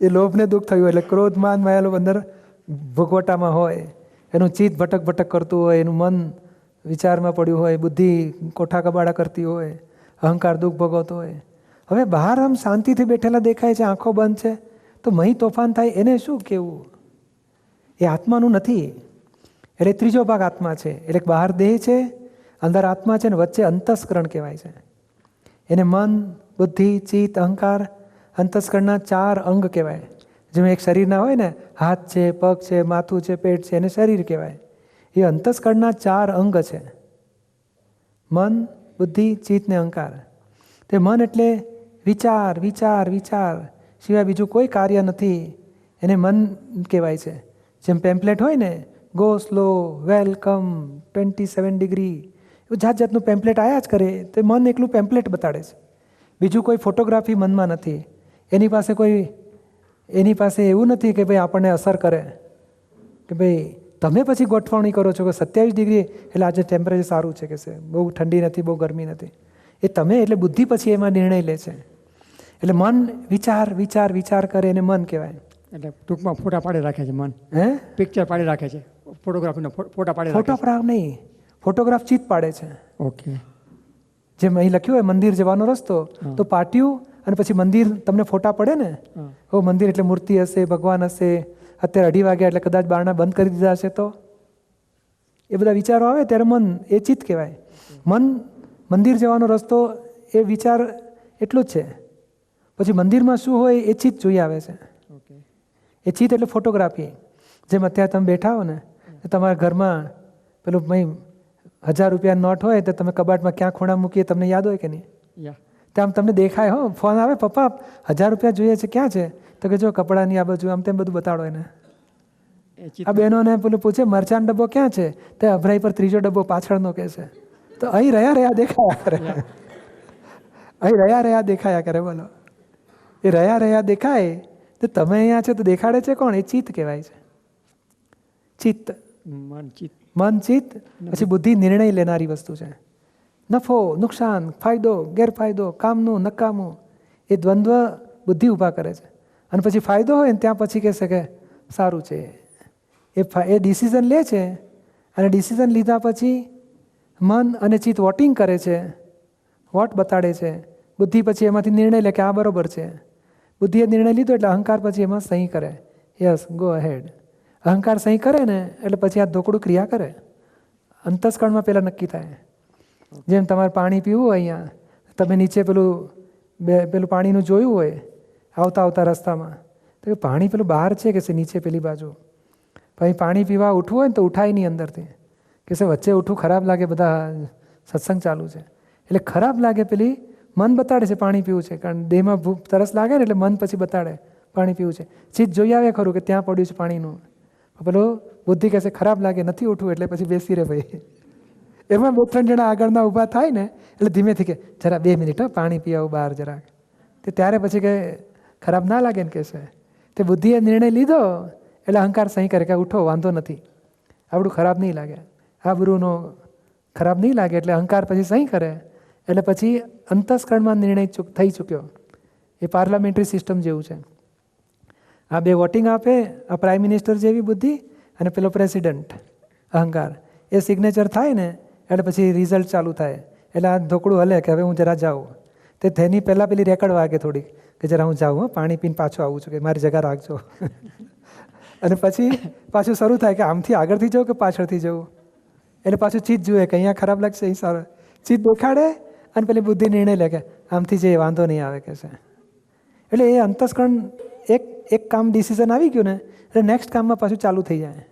એ લોભને દુઃખ થયું એટલે ક્રોધમાન માયેલું અંદર ભોગવટામાં હોય, એનું ચિત્ત ભટક ભટક કરતું હોય, એનું મન વિચારમાં પડ્યું હોય, બુદ્ધિ કોઠા કબાડા કરતી હોય, અહંકાર દુઃખ ભોગવતો હોય. હવે બહાર આમ શાંતિથી બેઠેલા દેખાય છે, આંખો બંધ છે, તો મહી તોફાન થાય, એને શું કહેવું એ આત્માનું નથી. એટલે ત્રીજો ભાગ આત્મા છે. એટલે બહાર દેહ છે, અંદર આત્મા છે ને વચ્ચે અંતસ્કરણ કહેવાય છે. એને મન, બુદ્ધિ ચિત્ત અહંકાર અંતસ્કરણના ચાર અંગ કહેવાય. જેમાં એક શરીરના હોય ને, હાથ છે, પગ છે, માથું છે, પેટ છે, એને શરીર કહેવાય. એ અંતસ્કરણના ચાર અંગ છે. મન, બુદ્ધિ, ચિત્ત ને અહંકાર. તે મન એટલે વિચાર વિચાર વિચાર. સિવાય બીજું કોઈ કાર્ય નથી. એને મન કહેવાય છે. જેમ પેમ્પલેટ હોય ને go slow welcome twenty seven degree એવું જાત જાતનું પેમ્પલેટ આવ્યા જ કરે, તો મન એકલું પેમ્પલેટ બતાડે છે. બીજું કોઈ ફોટોગ્રાફી મનમાં નથી. એની પાસે કોઈ એની પાસે એવું નથી કે ભાઈ આપણને અસર કરે. કે ભાઈ તમે પછી ગોઠવણી કરો છો કે સત્યાવીસ ડિગ્રી એટલે આજે ટેમ્પરેચર સારું છે કે છે? બહુ ઠંડી નથી બહુ ગરમી નથી. એ તમે એટલે બુદ્ધિ પછી એમાં નિર્ણય લે છે. એટલે મન વિચાર વિચાર વિચાર કરે એને મન કહેવાય. એટલે ટૂંકમાં ફોટા પાડી રાખે છે મન. હે? પિક્ચર પાડી રાખે છે. ફોટોગ્રાફીનો ફોટા પાડી ફોટોગ્રાફ નહીં. ફોટોગ્રાફ ચિત પાડે છે. છે ઓકે જેમ અહીં લખ્યું હોય મંદિર જવાનો રસ્તો તો પાટિયું અને પછી મંદિર તમને ફોટા પડે ને? હો. મંદિર એટલે મૂર્તિ હશે ભગવાન હશે અત્યારે અઢી વાગ્યા એટલે કદાચ બારણા બંધ કરી દીધા હશે તો? એ બધા વિચારો આવે ત્યારે મન એ ચિત્ત કહેવાય. મન મંદિર જવાનો રસ્તો એ વિચાર એટલું જ છે. પછી મંદિરમાં શું હોય એ ચિત્ત જોઈ આવે છે. એ ચિત્ત એટલે ફોટોગ્રાફી. જેમ અત્યારે તમે બેઠા હો ને તમારા ઘરમાં પેલું ભાઈ હજાર રૂપિયા નોટ હોય તો તમે કબાટમાં ક્યાં ખૂણા મૂકીએ તમને યાદ હોય કે નહીં? ત્યાં તમને દેખાય હો ફોન આવે પપ્પા હજાર રૂપિયા જોઈએ છે ક્યાં છે? તો કે જો કપડાની આ બાજુ આમ તેમ બધું બતાડો એને. આ બહેનોને પેલું પૂછે મરચાન ડબ્બો ક્યાં છે? તે અભરાઈ પર ત્રીજો ડબ્બો પાછળનો કે છે. તો અહીં રહ્યા રહ્યા દેખાયા કરે. અહીં રહ્યા રહ્યા દેખાયા કરે બોલો. એ રહ્યા રહ્યા દેખાય તો તમે અહીંયા છે તો દેખાડે છે કોણ? એ ચિત્ત કહેવાય છે. ચિત્ત. મન ચિત્ત. મન ચિત્ત પછી બુદ્ધિ નિર્ણય લેનારી વસ્તુ છે. નફો નુકસાન ફાયદો ગેરફાયદો કામનું નકામું એ દ્વંદ્વ બુદ્ધિ ઊભા કરે છે અને પછી ફાયદો હોય ને ત્યાં પછી કહેશે કે સારું છે એ એ ડિસિઝન લે છે અને ડિસિઝન લીધા પછી મન અને ચિત્ત વોટિંગ કરે છે વોટ બતાડે છે બુદ્ધિ પછી એમાંથી નિર્ણય લે કે આ બરોબર છે બુદ્ધિએ નિર્ણય લીધો એટલે અહંકાર પછી એમાં સહી કરે યસ ગો અહેડ અહંકાર સહી કરે ને એટલે પછી આ ધોકડું ક્રિયા કરે અંતસ્કરણમાં પહેલાં નક્કી થાય જેમ તમારે પાણી પીવું હોય અહીંયા, તમે નીચે પેલું બે, પેલું પાણીનું જોયું હોય, આવતા આવતા રસ્તામાં, તો એ પાણી પેલું બહાર છે કે છે નીચે પેલી બાજુ? પછી પાણી પીવા ઉઠવું હોય ને તો ઉઠાય નહીં અંદરથી. કે છે વચ્ચે ઉઠવું ખરાબ લાગે, બધા સત્સંગ ચાલુ છે. એટલે ખરાબ લાગે પેલી, મન બતાડે છે પાણી પીવું છે, કારણ દેહમાં ભૂખ તરસ લાગે ને એટલે મન પછી બતાડે પાણી પીવું છે. ચીજ જોઈ આવે ખરું કે ત્યાં પડ્યું છે પાણીનું. પેલો બુદ્ધિ કહેશે ખરાબ લાગે, નથી ઉઠવું એટલે પછી બેસી રહે ભાઈ. એમાં બે ત્રણ જણા આગળના ઊભા થાય ને, એટલે ધીમેથી કે, જરા બે મિનિટ પાણી પીવું બહાર જરાક. તે ત્યારે પછી કે, ખરાબ ના લાગે ને કહેશે. તે બુદ્ધિએ નિર્ણય લીધો, એટલે અહંકાર સહી કરે કે, ઉઠો, વાંધો નથી. આવડું ખરાબ નહીં લાગે. આ બુરુનો ખરાબ નહીં લાગે, એટલે અહંકાર પછી સહી કરે. એટલે પછી અંતસ્કરણમાં નિર્ણય થઈ ચૂક્યો. એ પાર્લામેન્ટરી સિસ્ટમ જેવું છે. આ બે વોટિંગ આપે, આ પ્રાઇમ મિનિસ્ટર જેવી બુદ્ધિ અને પેલો પ્રેસિડન્ટ, અહંકાર. એ સિગ્નેચર થાય ને એટલે પછી રિઝલ્ટ ચાલુ થાય. એટલે આ ઢોકળું હલે કે હવે હું જરા જાઉં. તે તેની પહેલાં પેલી રેકડ વાગે થોડીક, કે જરા હું જાઉં પાણી પીને પાછો આવું છું કે મારી જગા રાખજો. અને પછી પાછું શરૂ થાય કે આમથી આગળથી જવું કે પાછળથી જવું એટલે પાછું ચીજ જુએ કે અહીંયા ખરાબ લાગશે, અહીં સારું. ચીજ દેખાડે અને પેલી બુદ્ધિ નિર્ણય લે કે આમથી જે વાંધો નહીં આવે કે છે. એટલે એ અંતસ્કરણ એક એક કામ ડિસિઝન આવી ગયું ને, એટલે નેક્સ્ટ કામમાં પાછું ચાલુ થઈ જાય.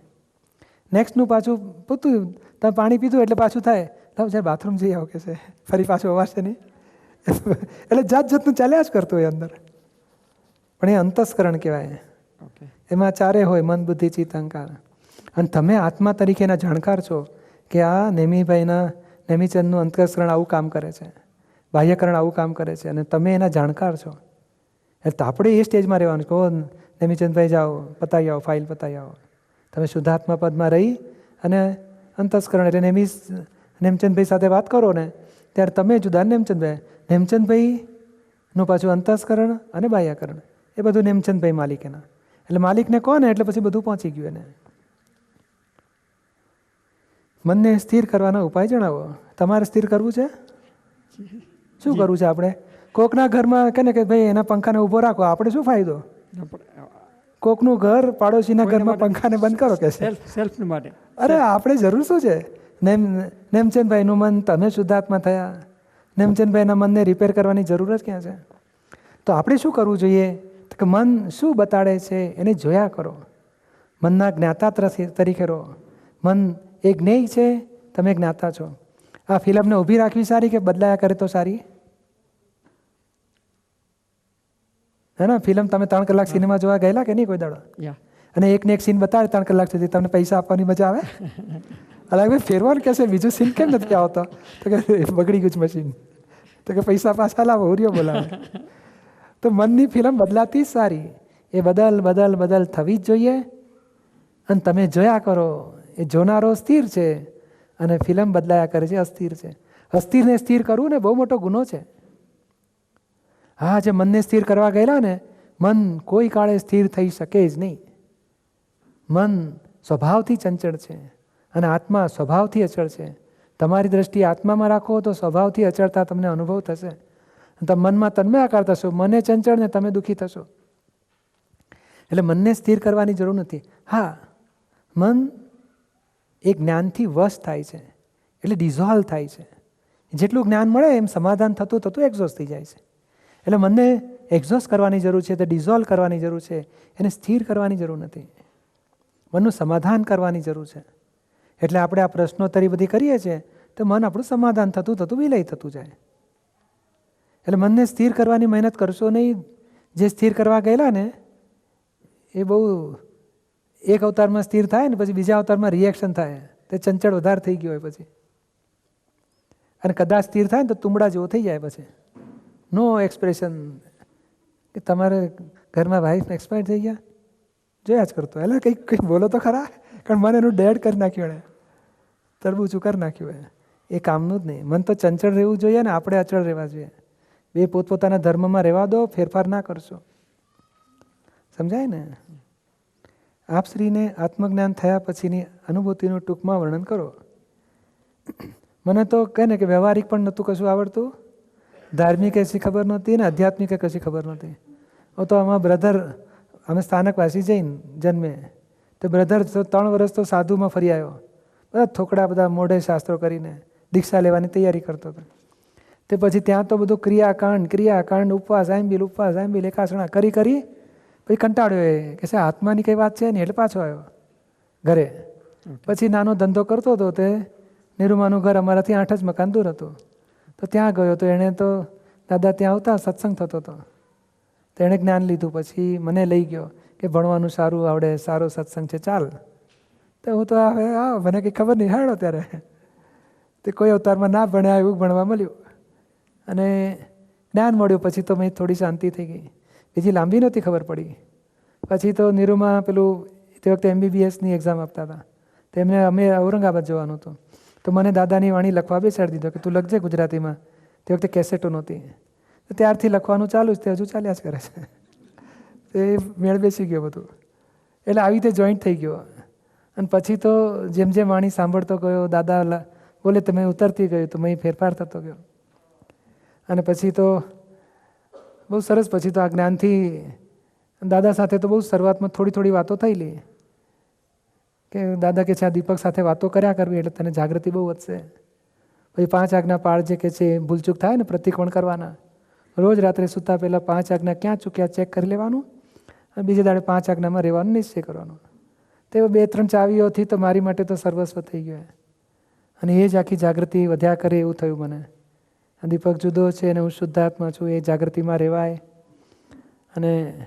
નેક્સ્ટનું પાછું પૂતું તમે પાણી પીધું એટલે પાછું થાય. તમે જ્યારે બાથરૂમ જઈ આવો કે છે. ફરી પાછું અવાશે નહીં એટલે જાત જાતનું ચાલ્યા જ કરતું હોય અંદર. પણ એ અંતસ્કરણ કહેવાય. ઓકે એમાં ચારે હોય મન બુદ્ધિ ચિત્ત અહંકાર. અને તમે આત્મા તરીકેના જાણકાર છો કે આ નેમીભાઈના નેમીચંદનું અંતસ્કરણ આવું કામ કરે છે. બાહ્યકરણ આવું કામ કરે છે અને તમે એના જાણકાર છો. એટલે આપણે એ સ્ટેજમાં રહેવાનું કહો નેમીચંદભાઈ જાઓ પતાવી આવો ફાઇલ પતાવી આવો. તમે શુદ્ધાત્મા પદમાં રહી અને અંતસ્કરણ એટલે નેમી નેમચંદભાઈ સાથે વાત કરો ને ત્યારે તમે જુદા નેમચંદભાઈ. નેમચંદભાઈનું પાછું અંતસ્કરણ અને બાહ્યકરણ. એ બધું નેમચંદભાઈ માલિકેના. એટલે માલિકને કહો ને એટલે પછી બધું પહોંચી ગયું એને. મનને સ્થિર કરવાના ઉપાય જણાવો. તમારે સ્થિર કરવું છે? શું કરવું છે આપણે? કોકના ઘરમાં કે ને કે ભાઈ એના પંખાને ઊભો રાખો આપણે શું ફાયદો? કોકનું ઘર પાડોશીના ઘરમાં પંખાને બંધ કરો કે સેલ્ફ સેલ્ફ માટે. અરે આપણે જરૂર શું છે? નેમ નેમચંદભાઈનું મન તમે શુદ્ધાત્મા થયા. નેમચંદભાઈના મનને રિપેર કરવાની જરૂર જ ક્યાં છે? તો આપણે શું કરવું જોઈએ? કે મન શું બતાડે છે એને જોયા કરો. મનના જ્ઞાતા તરીકે રહો. મન એ જ્ઞેય છે તમે જ્ઞાતા છો. આ ફિલ્મને ઊભી રાખવી સારી કે બદલાયા કરે તો સારી? હે ને? ફિલ્મ તમે ત્રણ કલાક સિનેમા જોવા ગયેલા કે નહીં કોઈ દાડો? અને એકને એક સીન બતાવે ત્રણ કલાક સુધી તમને પૈસા આપવાની મજા આવે? અલગ ભાઈ ફેરવાનું કહેશે બીજું સીન કેમ નથી આવતો? તો કે બગડી ગયું મશીન તો કે પૈસા પાછા લાવો ઉર્યો બોલાવે. તો મનની ફિલ્મ બદલાતી જ સારી. એ બદલ બદલ બદલ થવી જ જોઈએ. અને તમે જોયા કરો. એ જોનારો સ્થિર છે. અને ફિલ્મ બદલાયા કરે છે અસ્થિર છે. અસ્થિરને સ્થિર કરવું ને બહુ મોટો ગુનો છે. હા, જે મનને સ્થિર કરવા ગયેલા ને, મન કોઈ કાળે સ્થિર થઈ શકે જ નહીં. મન સ્વભાવથી ચંચળ છે અને આત્મા સ્વભાવથી અચળ છે. તમારી દ્રષ્ટિ આત્મામાં રાખો તો સ્વભાવથી અચળતા તમને અનુભવ થશે. તમે મનમાં તન્મયાકાર થશો, મને ચંચળ ને તમે દુઃખી થશો. એટલે મનને સ્થિર કરવાની જરૂર નથી. હા, મન એ જ્ઞાનથી વશ થાય છે. એટલે ડિઝોલ્વ થાય છે. જેટલું જ્ઞાન મળે એમ સમાધાન થતું થતું એક્ઝોસ્ટ થઈ જાય છે. એટલે મનને એક્ઝોસ્ટ કરવાની જરૂર છે, તે ડિઝોલ્વ કરવાની જરૂર છે, એને સ્થિર કરવાની જરૂર નથી. મનનું સમાધાન કરવાની જરૂર છે. એટલે આપણે આ પ્રશ્નોત્તરી બધી કરીએ છીએ, તો મન આપણું સમાધાન થતું થતું વિલય થતું જાય. એટલે મનને સ્થિર કરવાની મહેનત કરશો નહીં. જે સ્થિર કરવા ગયેલા ને, એ બહુ એક અવતારમાં સ્થિર થાય ને પછી બીજા અવતારમાં રિએક્શન થાય. તે ચંચળ વધારે થઈ ગયો હોય પછી. અને કદાચ સ્થિર થાય ને તો તુંબડા જેવો થઈ જાય પછી. નો એક્સપ્રેશન કે તમારે ઘરમાં વાઈફ એક્સપાયર થઈ ગયા? જોયા જ કરતો. એટલે કંઈક કંઈક બોલો તો ખરા. કારણ મને એનું ડેડ કરી નાખ્યું એણે. તરબૂચું કરી નાખ્યું એ એ કામનું જ નહીં. મન તો ચંચળ રહેવું જોઈએ ને આપણે અચળ રહેવા જોઈએ. બે પોતપોતાના ધર્મમાં રહેવા દો, ફેરફાર ના કરશો. સમજાય ને? આપ શ્રીને આત્મજ્ઞાન થયા પછીની અનુભૂતિનું ટૂંકમાં વર્ણન કરો. મને તો કહે ને કે વ્યવહારિક પણ નહોતું કશું આવડતું. ધાર્મિક કશી ખબર નહોતી ને આધ્યાત્મિક કશી ખબર નહોતી. ઓ તો આમાં બ્રધર અમે સ્થાનકવાસી જઈને જન્મે. તો બ્રધર ત્રણ વર્ષ તો સાધુમાં ફરી આવ્યો. બધા થોકડા બધા મોઢે શાસ્ત્રો કરીને દીક્ષા લેવાની તૈયારી કરતો હતો. તે પછી ત્યાં તો બધું ક્રિયાકાંડ ક્રિયાકાંડ ઉપવાસ આંબીલ ઉપવાસ આંબીલ એકાસણા કરી કરી પછી કંટાળ્યો એ કે છે આત્માની કંઈ વાત છે નહીં એટલે પાછો આવ્યો ઘરે. પછી નાનો ધંધો કરતો હતો તે. નિરૂમાનું ઘર અમારાથી આઠ જ મકાન દૂર હતું. તો ત્યાં ગયો તો એણે તો દાદા ત્યાં આવતા સત્સંગ થતો હતો. તો એણે જ્ઞાન લીધું પછી મને લઈ ગયો કે ભણવાનું સારું આવડે, સારો સત્સંગ છે, ચાલ. તો હું તો હવે આ મને કંઈ ખબર નહીં, હાડો ત્યારે. તે કોઈ અવતારમાં ના ભણ્યા એવું ભણવા મળ્યું. અને જ્ઞાન મળ્યું પછી તો મેં થોડી શાંતિ થઈ ગઈ. બીજી લાંબી નહોતી ખબર પડી. પછી તો નીરુમાં પેલું તે વખતે એમબીબીએસની એક્ઝામ આપતા હતા. તેમને અમે ઔરંગાબાદ જવાનું હતું. તો મને દાદાની વાણી લખવા બેસાડી દીધો કે તું લખજે ગુજરાતીમાં. તે વખતે કેસેટો નહોતી. તો ત્યારથી લખવાનું ચાલુ જ તે હજુ ચાલ્યા જ કરે છે. તે મેળ બેસી ગયો બધું. એટલે આવી રીતે જોઈન્ટ થઈ ગયો. અને પછી તો જેમ જેમ વાણી સાંભળતો ગયો, દાદા બોલે તમે ઉતરતી ગયો તો મેં ફેરફાર થતો ગયો. અને પછી તો બહુ સરસ, પછી તો આ જ્ઞાનથી દાદા સાથે તો બહુ શરૂઆતમાં થોડી થોડી વાતો થયેલી. કે દાદા કે છે આ દીપક સાથે વાતો કર્યા કરવી એટલે તને જાગૃતિ બહુ વધશે. પછી પાંચ આજ્ઞા પાળજે કે છે, ભૂલચૂક થાય ને પ્રતિકોણ કરવાના. રોજ રાત્રે સૂતા પહેલાં પાંચ આજ્ઞા ક્યાં ચૂક્યા ચેક કરી લેવાનું? અને બીજે દાડે પાંચ આજ્ઞામાં રહેવાનું, નિશ્ચય કરવાનો. તે બે ત્રણ ચાવીઓથી તો મારી માટે તો સર્વસ્વ થઈ ગયો અને એ જ આખી જાગૃતિ વધ્યા કરે એવું થયું મને. દીપક જુદો છે અને હું શુદ્ધાત્મા છું, એ જાગૃતિમાં રહેવાય. અને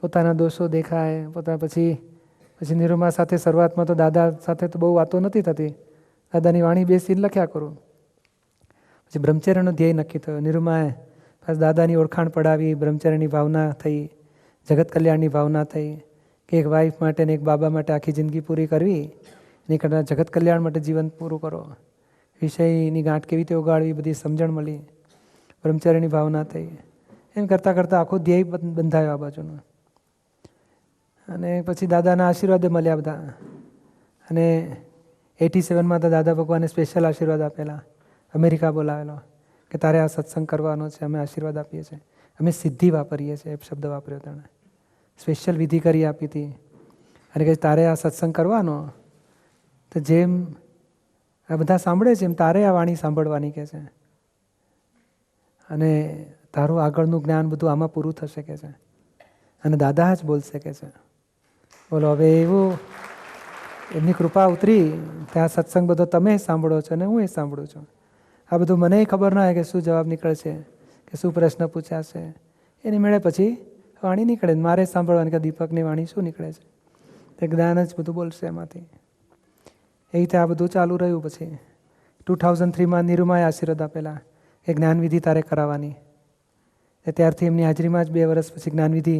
પોતાના દોષો દેખાય, પોતા પછી પછી નિરૂમા સાથે શરૂઆતમાં તો દાદા સાથે તો બહુ વાતો નથી થતી. દાદાની વાણી બેસીને લખ્યા કરું. પછી બ્રહ્મચર્યનો ધ્યેય નક્કી થયો. નિરૂમાએ પાછું દાદાની ઓળખાણ પડાવી બ્રહ્મચર્યની ભાવના થઈ, જગત કલ્યાણની ભાવના થઈ કે એક વાઈફ માટે ને એક બાબા માટે આખી જિંદગી પૂરી કરવી એની કરતાં જગત કલ્યાણ માટે જીવન પૂરું કરો. વિષયની ગાંઠ કેવી રીતે ઉગાડવી બધી સમજણ મળી. બ્રહ્મચર્યની ભાવના થઈ. એમ કરતાં કરતાં આખો ધ્યેય બંધાયો આ બાજુનો. અને પછી દાદાના આશીર્વાદ મળ્યા બધા. અને એટી સેવનમાં તો દાદા ભગવાને સ્પેશિયલ આશીર્વાદ આપેલા. અમેરિકા બોલાવેલો કે તારે આ સત્સંગ કરવાનો છે, અમે આશીર્વાદ આપીએ છીએ. અમે સિદ્ધિ વાપરીએ છીએ એ શબ્દ વાપર્યો તેણે. સ્પેશિયલ વિધિ કરી આપી હતી. અને કે તારે આ સત્સંગ કરવાનો? તો જેમ આ બધા સાંભળે છે, એમ તારે આ વાણી સાંભળવાની કે છે. અને તારું આગળનું જ્ઞાન બધું આમાં પૂરું થશે કે છે. અને દાદા જ બોલશે કે છે. બોલો, હવે એવું એમની કૃપા ઉતરી, ત્યાં સત્સંગ બધો તમે સાંભળો છો અને હું એ સાંભળું છું. આ બધું મને ખબર ના હોય કે શું જવાબ નીકળશે, કે શું પ્રશ્ન પૂછાશે. એની મેળે પછી વાણી નીકળે મારે સાંભળવાની કે દીપકની વાણી શું નીકળે છે. તે જ્ઞાન જ બધું બોલશે એમાંથી. એ રીતે આ બધું ચાલુ રહ્યું પછી ટુ થાઉઝન્ડ થ્રીમાં નિરૂમાએ આશીર્વાદ આપેલા, કે જ્ઞાનવિધિ તારે કરાવવાની. ત્યારથી એમની હાજરીમાં જ બે વર્ષ પછી જ્ઞાનવિધિ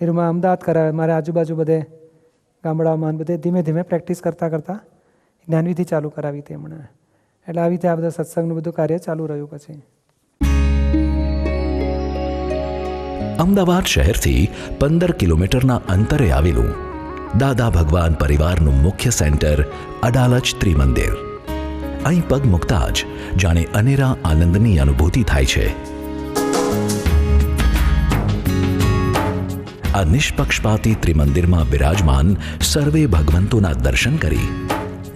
નિરુમા અમદાવાદ કરાવે. મારે આજુબાજુ બધે ગામડાઓમાં બધે ધીમે ધીમે પ્રેક્ટિસ કરતાં કરતાં જ્ઞાનવિધિ ચાલુ કરાવી હતી એમણે. એટલે આવી રીતે આ બધા સત્સંગનું બધું કાર્ય ચાલુ રહ્યું પછી. અમદાવાદ શહેરથી પંદર કિલોમીટરના અંતરે આવેલું દાદા ભગવાન પરિવારનું મુખ્ય સેન્ટર અડાલજ ત્રિમંદિર. અહીં પગ મૂકતા જ જાણે અનેરા આનંદની અનુભૂતિ થાય છે. આ નિષ્પક્ષપાતી ત્રિમંદિરમાં બિરાજમાન સર્વે ભગવંતોના દર્શન કરી.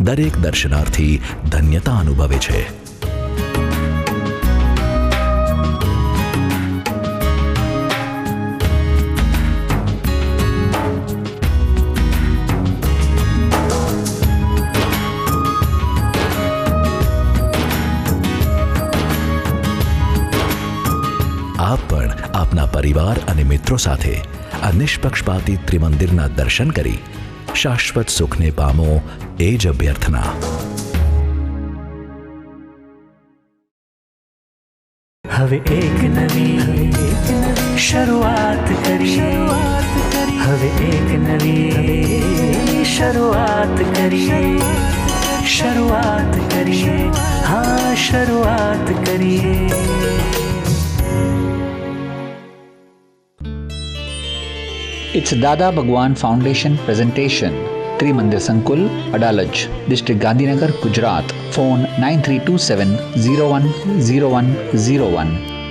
દરેક દર્શનાર્થી ધન્યતા અનુભવે છે. આપ પણ આપના પરિવાર અને મિત્રો સાથે આ નિષ્પક્ષપાતી ત્રિમંદિરના દર્શન કરી શાશ્વત સુખને પામો એ જ અભ્યર્થના. હવે એક નવી શરૂઆત કરીએ હવે એક નવી શરૂઆત કરીએ શરૂઆત કરીએ. હા, શરૂઆત કરીએ. It's Dada Bhagwan Foundation presentation. Trimandir Sankul, Adalaj, District Gandhinagar, Gujarat. Phone 9327 010101.